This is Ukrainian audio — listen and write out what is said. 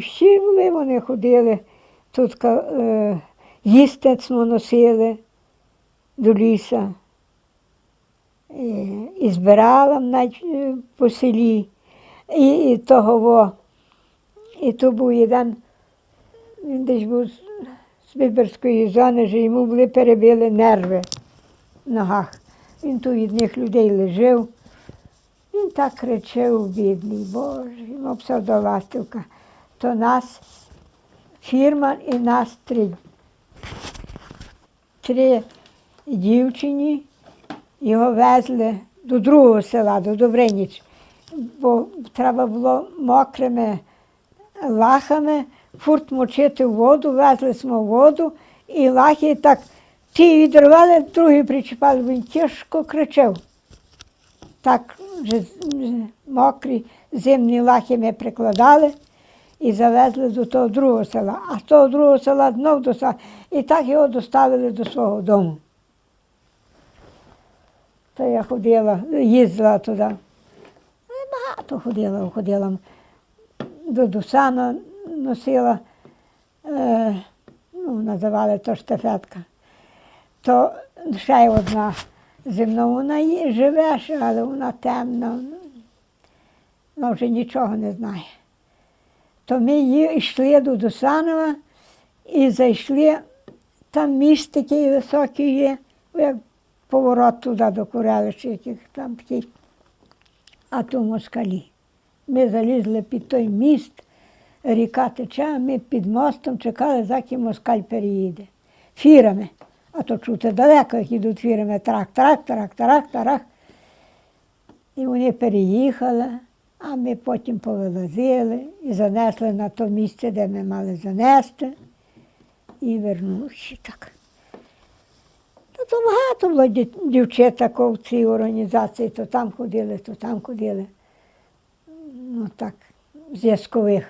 Всі були, вони ходили, тут е, їстецьмо носили до ліса. І, і збирала навіть е, по селі. І, і того, во, і то був один, він десь був з, Виборської зони, що йому були перебили нерви в ногах. Він тут від них людей лежав. Він так кричав, бідний, Боже, йому псевдоластівка. То нас фірма і нас три. Три дівчині його везли до другого села, до Добриніч, бо треба було мокрими лахами фурт мочити воду, везли смо воду, і лахи так ті відривали, другий причіпали, він тяжко кричав. Так вже мокрі зимні лахи ми прикладали і завезли до того другого села. А з того другого села знов до села. І так його доставили до свого дому. То я ходила, їздила туди. Ну, Багато ходила, ходила. До Дусана носила, е, ну, називали то штафетка. То ще одна зимна, вона живе, але вона темна. Вона вже нічого не знає. То ми йшли до Дусанова і зайшли, там міст такий високий є, як поворот туди до Курелища, яких там такий, а то москалі. Ми залізли під той міст, ріка тече, а ми під мостом чекали, заки москаль переїде. Фірами. А то чути далеко, як йдуть фірами, трак, трак, трак, трак, трак. І вони переїхали, а ми потім повилазили і занесли на то місце, де ми мали занести, і вернулися так. Та то багато було дівчаток в цій організації, то там ходили, то там ходили. Ну так, зв'язкових.